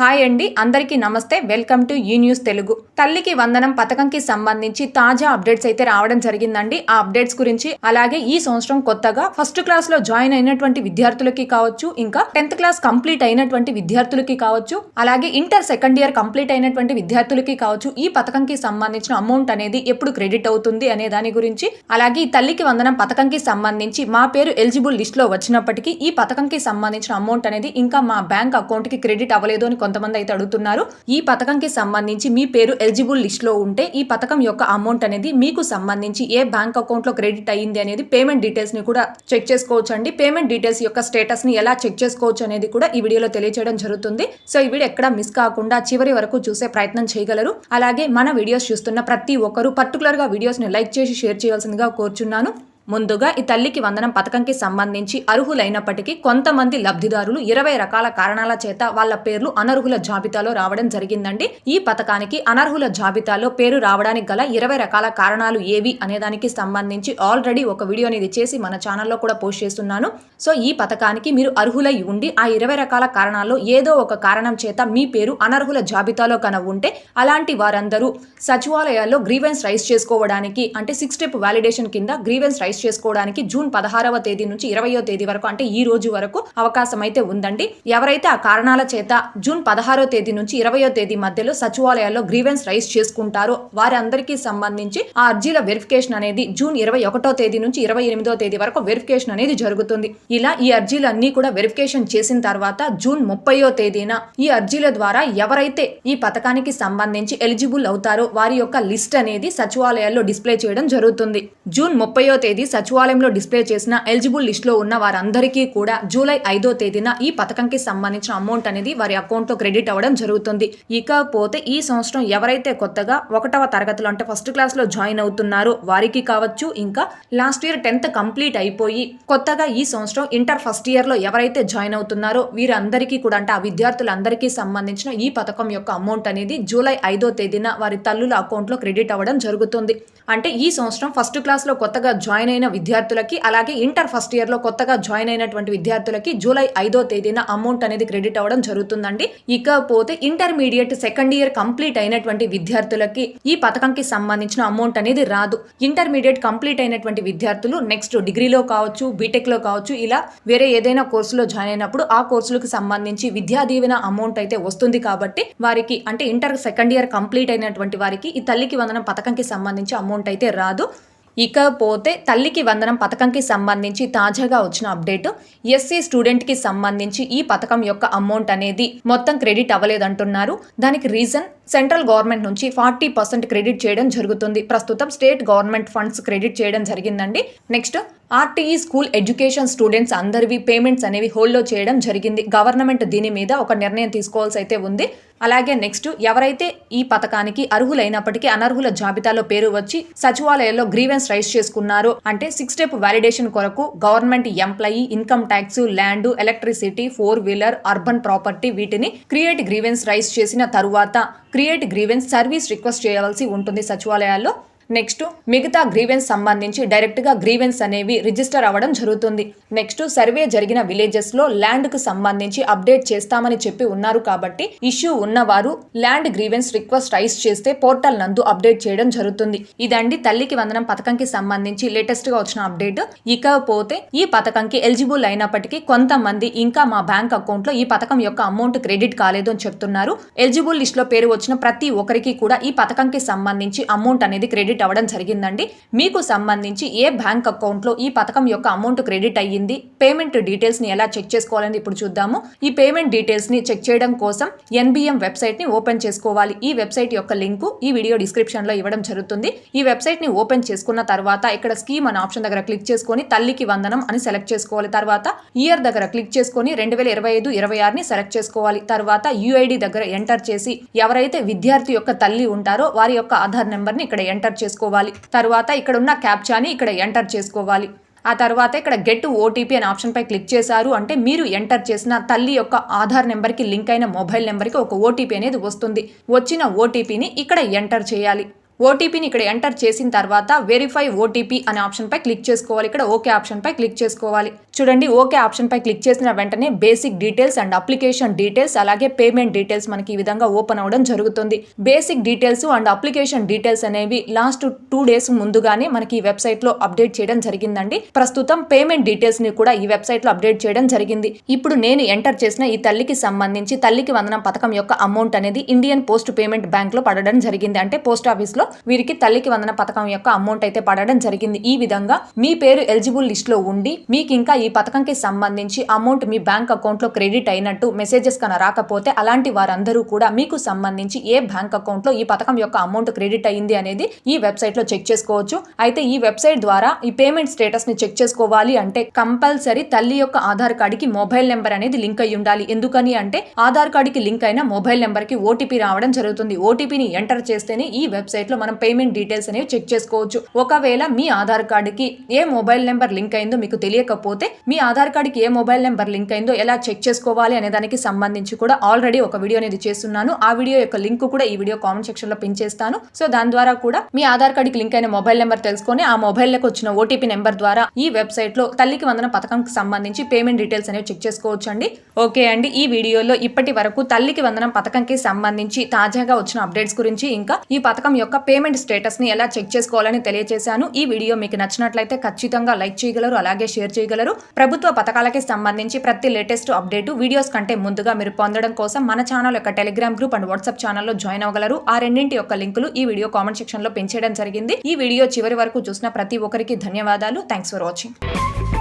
Hi అండి అందరికీ నమస్తే. వెల్కమ్ టు ఈ న్యూస్ తెలుగు. తల్లికి వందనం పథకంకి సంబంధించి తాజా అప్డేట్స్ అయితే రావడం జరిగిందండి. ఆ అప్డేట్స్ గురించి అలాగే ఈ సంవత్సరం కొత్తగా ఫస్ట్ క్లాస్లో జాయిన్ అయినటువంటి విద్యార్థులకి కావచ్చు ఇంకా టెన్త్ క్లాస్ కంప్లీట్ అయినటువంటి విద్యార్థులకి కావచ్చు అలాగే ఇంటర్ సెకండ్ ఇయర్ కంప్లీట్ అయినటువంటి విద్యార్థులకి కావచ్చు ఈ పథకంకి సంబంధించిన అమౌంట్ అనేది ఎప్పుడు క్రెడిట్ అవుతుంది అనే దాని గురించి అలాగే ఈ తల్లికి వందనం పథకంకి సంబంధించి మా పేరు ఎలిజిబుల్ లిస్ట్లో వచ్చినప్పటికీ ఈ పథకంకి సంబంధించిన అమౌంట్ అనేది ఇంకా మా బ్యాంక్ అకౌంట్కి క్రెడిట్ అవ్వలేదు అని కొంతమంది అయితే అడుగుతున్నారు ఈ పథకంకి సంబంధించి మీ పేరు ఎలిజిబుల్ లిస్ట్లో ఉంటే ఈ పథకం యొక్క అమౌంట్ అనేది మీకు సంబంధించి ఏ బ్యాంక్ అకౌంట్లో క్రెడిట్ అయ్యింది అనేది పేమెంట్ డీటెయిల్స్ని కూడా చెక్ చేసుకోవచ్చు అండి పేమెంట్ డీటెయిల్స్ యొక్క స్టేటస్ని ఎలా చెక్ చేసుకోవచ్చు అనేది కూడా ఈ వీడియోలో తెలియజేయడం జరుగుతుంది. సో ఈ వీడియో ఎక్కడ మిస్ కాకుండా చివరి వరకు చూసే ప్రయత్నం చేయగలరు. అలాగే మన వీడియోస్ చూస్తున్న ప్రతి ఒక్కరు పర్టికులర్గా వీడియోస్ని లైక్ చేసి షేర్ చేయాల్సిందిగా కోరుచున్నాను. ముందుగా ఈ తల్లికి వందనం పథకంకి సంబంధించి అర్హులైనప్పటికీ కొంతమంది లబ్ధిదారులు ఇరవై రకాల కారణాల చేత వాళ్ళ పేర్లు అనర్హుల జాబితాలో రావడం జరిగిందండి. ఈ పథకానికి అనర్హుల జాబితాలో పేరు రావడానికి గల ఇరవై రకాల కారణాలు ఏవి అనే దానికి సంబంధించి ఆల్రెడీ ఒక వీడియో అనేది చేసి మన ఛానల్లో కూడా పోస్ట్ చేస్తున్నాను. సో ఈ పథకానికి మీరు అర్హులై ఉండి ఆ ఇరవై రకాల కారణాల్లో ఏదో ఒక కారణం చేత మీ పేరు అనర్హుల జాబితాలో కన ఉంటే అలాంటి వారందరూ సచివాలయాల్లో గ్రీవెన్స్ రైస్ చేసుకోవడానికి అంటే సిక్స్ స్టెప్ వ్యాలిడేషన్ కింద గ్రీవెన్స్ రైస్ చేసుకోవడానికి జూన్ పదహారవ తేదీ నుంచి ఇరవయో తేదీ వరకు అంటే ఈ రోజు వరకు అవకాశం అయితే ఉందండి. ఎవరైతే ఆ కారణాల చేత జూన్ పదహారో తేదీ నుంచి ఇరవయో తేదీ మధ్యలో సచివాలయాల్లో గ్రీవెన్స్ రైజ్ చేసుకుంటారో వారందరికీ సంబంధించి ఆ అర్జీల వెరిఫికేషన్ అనేది జూన్ ఇరవై ఒకటో తేదీ నుంచి ఇరవై ఎనిమిదో తేదీ వరకు వెరిఫికేషన్ అనేది జరుగుతుంది. ఇలా ఈ అర్జీలన్నీ కూడా వెరిఫికేషన్ చేసిన తర్వాత జూన్ ముప్పయో తేదీన ఈ అర్జీల ద్వారా ఎవరైతే ఈ పథకానికి సంబంధించి ఎలిజిబుల్ అవుతారో వారి యొక్క లిస్ట్ అనేది సచివాలయాల్లో డిస్ప్లే చేయడం జరుగుతుంది. జూన్ ముప్పయో తేదీ సచివాలయంలో డిస్ప్లే చేసిన ఎలిజిబుల్ లిస్టులో ఉన్న వారందరికీ కూడా జూలై ఐదో తేదీన ఈ పథకంకి సంబంధించిన అమౌంట్ అనేది వారి అకౌంట్లో క్రెడిట్ అవ్వడం జరుగుతుంది. ఇకపోతే ఈ సంవత్సరం ఎవరైతే కొత్తగా ఒకటవ తరగతిలో అంటే ఫస్ట్ క్లాస్లో జాయిన్ అవుతున్నారో వారికి కావచ్చు ఇంకా లాస్ట్ ఇయర్ టెన్త్ కంప్లీట్ అయిపోయి కొత్తగా ఈ సంవత్సరం ఇంటర్ ఫస్ట్ ఇయర్లో ఎవరైతే జాయిన్ అవుతున్నారో వీరందరికీ కూడా అంటే ఆ విద్యార్థులందరికీ సంబంధించిన ఈ పథకం యొక్క అమౌంట్ అనేది జూలై ఐదో తేదీన వారి తల్లుల అకౌంట్లో క్రెడిట్ అవ్వడం జరుగుతుంది. అంటే ఈ సంవత్సరం ఫస్ట్ క్లాస్లో కొత్తగా జాయిన్ అయిన విద్యార్థులకి అలాగే ఇంటర్ ఫస్ట్ ఇయర్లో కొత్తగా జాయిన్ అయినటువంటి విద్యార్థులకి జూలై ఐదో తేదీన అమౌంట్ అనేది క్రెడిట్ అవ్వడం జరుగుతుందండి. ఇకపోతే ఇంటర్మీడియట్ సెకండ్ ఇయర్ కంప్లీట్ అయినటువంటి విద్యార్థులకి ఈ పథకంకి సంబంధించిన అమౌంట్ అనేది రాదు. ఇంటర్మీడియట్ కంప్లీట్ అయినటువంటి విద్యార్థులు నెక్స్ట్ డిగ్రీలో కావచ్చు బీటెక్లో కావచ్చు ఇలా వేరే ఏదైనా కోర్సులో జాయిన్ అయినప్పుడు ఆ కోర్సులకు సంబంధించి విద్యా దీవెన అమౌంట్ అయితే వస్తుంది కాబట్టి వారికి అంటే ఇంటర్ సెకండ్ ఇయర్ కంప్లీట్ అయినటువంటి వారికి ఈ తల్లికి వందనం పథకంకి సంబంధించి అమౌంట్ అయితే రాదు. ఇకపోతే తల్లికి వందనం పథకంకి సంబంధించి తాజాగా వచ్చిన అప్డేట్ ఎస్సీ స్టూడెంట్కి సంబంధించి ఈ పథకం యొక్క అమౌంట్ అనేది మొత్తం క్రెడిట్ అవ్వలేదంటున్నారు. దానికి రీజన్? సెంట్రల్ గవర్నమెంట్ నుంచి ఫార్టీ పర్సెంట్ క్రెడిట్ చేయడం జరుగుతుంది. ప్రస్తుతం స్టేట్ గవర్నమెంట్ ఫండ్స్ క్రెడిట్ చేయడం జరిగిందండి. Next RTE school education students అందరివి పేమెంట్స్ అనేవి హోల్డ్లో చేయడం జరిగింది. గవర్నమెంట్ దీని మీద ఒక నిర్ణయం తీసుకోవాల్సి అయితే ఉంది. అలాగే నెక్స్ట్ ఎవరైతే ఈ పథకానికి అర్హులైనప్పటికీ అనర్హుల జాబితాలో పేరు వచ్చి సచివాలయంలో గ్రీవెన్స్ రైజ్ చేసుకున్నారో. అంటే సిక్స్ స్టెప్ వ్యాలిడేషన్ కొరకు government employee income tax land electricity four wheeler urban property వీటిని క్రియేట్ గ్రీవెన్స్ రైజ్ చేసిన తరువాత క్రియేట్ గ్రీవెన్స్ సర్వీస్ రిక్వెస్ట్ చేయవలసి ఉంటుంది సచివాలయాల్లో. నెక్స్ట్ మిగతా గ్రీవెన్స్ సంబంధించి డైరెక్ట్గా గ్రీవెన్స్ అనేవి రిజిస్టర్ అవ్వడం జరుగుతుంది. నెక్స్ట్ సర్వే జరిగిన విలేజెస్లో ల్యాండ్కు సంబంధించి అప్డేట్ చేస్తామని చెప్పి ఉన్నారు కాబట్టి ఇష్యూ ఉన్నవారు ల్యాండ్ గ్రీవెన్స్ రిక్వెస్ట్ రైస్ చేస్తే పోర్టల్ నందు అప్డేట్ చేయడం జరుగుతుంది. ఇదండి తల్లికి వందనం పథకంకి సంబంధించి లేటెస్ట్గా వచ్చిన అప్డేట్. ఇకపోతే ఈ పథకంకి ఎలిజిబుల్ అయినప్పటికీ కొంతమంది ఇంకా మా బ్యాంక్ అకౌంట్లో ఈ పథకం యొక్క అమౌంట్ క్రెడిట్ కాలేదు అని చెప్తున్నారు. ఎలిజిబుల్ లిస్ట్లో పేరు వచ్చిన ప్రతి ఒక్కరికి కూడా ఈ పథకంకి సంబంధించి అమౌంట్ అనేది క్రెడిట్ క్రెడిట్ అవ్వడం జరిగిందండి. మీకు సంబంధించి ఏ బ్యాంక్ అకౌంట్లో ఈ పథకం యొక్క అమౌంట్ క్రెడిట్ అయ్యింది పేమెంట్ డీటెయిల్స్ని ఎలా చెక్ చేసుకోవాలని ఇప్పుడు చూద్దాము. ఈ పేమెంట్ డీటెయిల్స్ని చెక్ చేయడం కోసం ఎన్బిఎం వెబ్సైట్ని ఓపెన్ చేసుకోవాలి. ఈ వెబ్సైట్ యొక్క లింకు ఈ వీడియో డిస్క్రిప్షన్లో ఇవ్వడం జరుగుతుంది. ఈ వెబ్సైట్ని ఓపెన్ చేసుకున్న తర్వాత ఇక్కడ స్కీమ్ అనే ఆప్షన్ దగ్గర క్లిక్ చేసుకొని తల్లికి వందనం అని సెలెక్ట్ చేసుకోవాలి. తర్వాత ఇయర్ దగ్గర క్లిక్ చేసుకొని రెండు వేల ఇరవై ఐదు ఇరవై ఆరుని సెలెక్ట్ చేసుకోవాలి. తర్వాత యుఐడి దగ్గర ఎంటర్ చేసి ఎవరైతే విద్యార్థి యొక్క తల్లి ఉంటారో వారి యొక్క ఆధార్ నెంబర్ని ఇక్కడ ఎంటర్ చేసుకోవాలి తర్వాత ఇక్కడ ఉన్న క్యాప్చాని ఇక్కడ ఎంటర్ చేసుకోవాలి. ఆ తర్వాత ఇక్కడ గెట్ ఓటీపీ అనే ఆప్షన్ పై క్లిక్ చేశారు. అంటే మీరు ఎంటర్ చేసిన తల్లి యొక్క ఆధార్ నెంబర్కి లింక్ అయిన మొబైల్ నెంబర్కి ఒక ఓటీపీ అనేది వస్తుంది. వచ్చిన ఓటీపీని ఇక్కడ ఎంటర్ చేయాలి. ఓటీపీని ఇక్కడ ఎంటర్ చేసిన తర్వాత వెరిఫై ఓటీపీ అనే ఆప్షన్ పై క్లిక్ చేసుకోవాలి. ఇక్కడ ఓకే ఆప్షన్ పై క్లిక్ చేసుకోవాలి. చూడండి ఓకే ఆప్షన్ పై క్లిక్ చేసిన వెంటనే basic details and application details అలాగే పేమెంట్ డీటెయిల్స్ మనకి ఈ విధంగా ఓపెన్ అవ్వడం జరుగుతుంది. Basic details and application details అనేవి లాస్ట్ టూ డేస్ ముందుగానే మనకి ఈ వెబ్సైట్లో అప్డేట్ చేయడం జరిగిందండి. ప్రస్తుతం పేమెంట్ డీటెయిల్స్ని కూడా ఈ వెబ్సైట్లో అప్డేట్ చేయడం జరిగింది. ఇప్పుడు నేను ఎంటర్ చేసిన ఈ తల్లికి సంబంధించి తల్లికి వందనం పథకం యొక్క అమౌంట్ అనేది ఇండియన్ పోస్ట్ పేమెంట్ బ్యాంక్లో పడడం జరిగింది. అంటే పోస్ట్ ఆఫీస్లో వీరికి తల్లికి వందన పథకం యొక్క అమౌంట్ అయితే పడడం జరిగింది. ఈ విధంగా మీ పేరు ఎలిజిబుల్ లిస్ట్లో ఉండి మీకు ఇంకా ఈ పథకంకి సంబంధించి అమౌంట్ మీ బ్యాంక్ అకౌంట్లో క్రెడిట్ అయినట్టు మెసేజెస్ కన రాకపోతే అలాంటి వారందరూ కూడా మీకు సంబంధించి ఏ బ్యాంక్ అకౌంట్లో ఈ పథకం యొక్క అమౌంట్ క్రెడిట్ అయ్యింది అనేది ఈ వెబ్సైట్లో చెక్ చేసుకోవచ్చు. అయితే ఈ వెబ్సైట్ ద్వారా ఈ పేమెంట్ స్టేటస్ని చెక్ చేసుకోవాలి అంటే కంపల్సరీ తల్లి యొక్క ఆధార్ కార్డుకి మొబైల్ నెంబర్ అనేది లింక్ అయి ఉండాలి. ఎందుకని అంటే ఆధార్ కార్డుకి లింక్ అయిన మొబైల్ నెంబర్కి ఓటీపీ రావడం జరుగుతుంది. ఓటీపీని ఎంటర్ చేస్తేనే ఈ వెబ్సైట్లో మనం పేమెంట్ డీటెయిల్స్ అనేవి చెక్ చేసుకోవచ్చు. ఒకవేళ మీ ఆధార్ కార్డుకి ఏ మొబైల్ నెంబర్ లింక్ అయిందో మీకు తెలియకపోతే మీ ఆధార్ కార్డుకి ఏ మొబైల్ నెంబర్ లింక్ అయిందో ఎలా చెక్ చేసుకోవాలి అనే దానికి సంబంధించి కూడా ఆల్రెడీ ఒక వీడియో అనేది చేస్తున్నాను. ఆ వీడియో యొక్క లింక్ కూడా ఈ వీడియో కామెంట్ సెక్షన్లో పిన్ చేస్తాను. సో దాని ద్వారా కూడా మీ ఆధార్ కార్డుకి లింక్ అయిన మొబైల్ నెంబర్ తెలుసుకొని ఆ మొబైల్లకు వచ్చిన ఓటీపీ నెంబర్ ద్వారా ఈ వెబ్సైట్లో తల్లికి వందన పథకంకి సంబంధించి పేమెంట్ డీటెయిల్స్ అనేవి చెక్ చేసుకోవచ్చు అండి ఓకే అండి ఈ వీడియోలో ఇప్పటి వరకు తల్లికి వందనం పథకంకి సంబంధించి తాజాగా వచ్చిన అప్డేట్స్ గురించి ఇంకా ఈ పథకం యొక్క పేమెంట్ స్టేటస్ని ఎలా చెక్ చేసుకోవాలని తెలియజేశాను ఈ వీడియో మీకు నచ్చినట్లయితే ఖచ్చితంగా లైక్ చేయగలరు అలాగే షేర్ చేయగలరు. ప్రభుత్వ పథకాలకి సంబంధించి ప్రతి లేటెస్ట్ అప్డేటు వీడియోస్ కంటే ముందుగా మీరు పొందడం కోసం మన ఛానల్ యొక్క టెలిగ్రామ్ గ్రూప్ అండ్ వాట్సాప్ ఛానల్లో జాయిన్ అవ్వగలరు. ఆ రెండింటి యొక్క లింకులు ఈ వీడియో కామెంట్ సెక్షన్లో పెంచేయడం జరిగింది. ఈ వీడియో చివరి వరకు చూసిన ప్రతి ఒక్కరికి ధన్యవాదాలు. Thanks for watching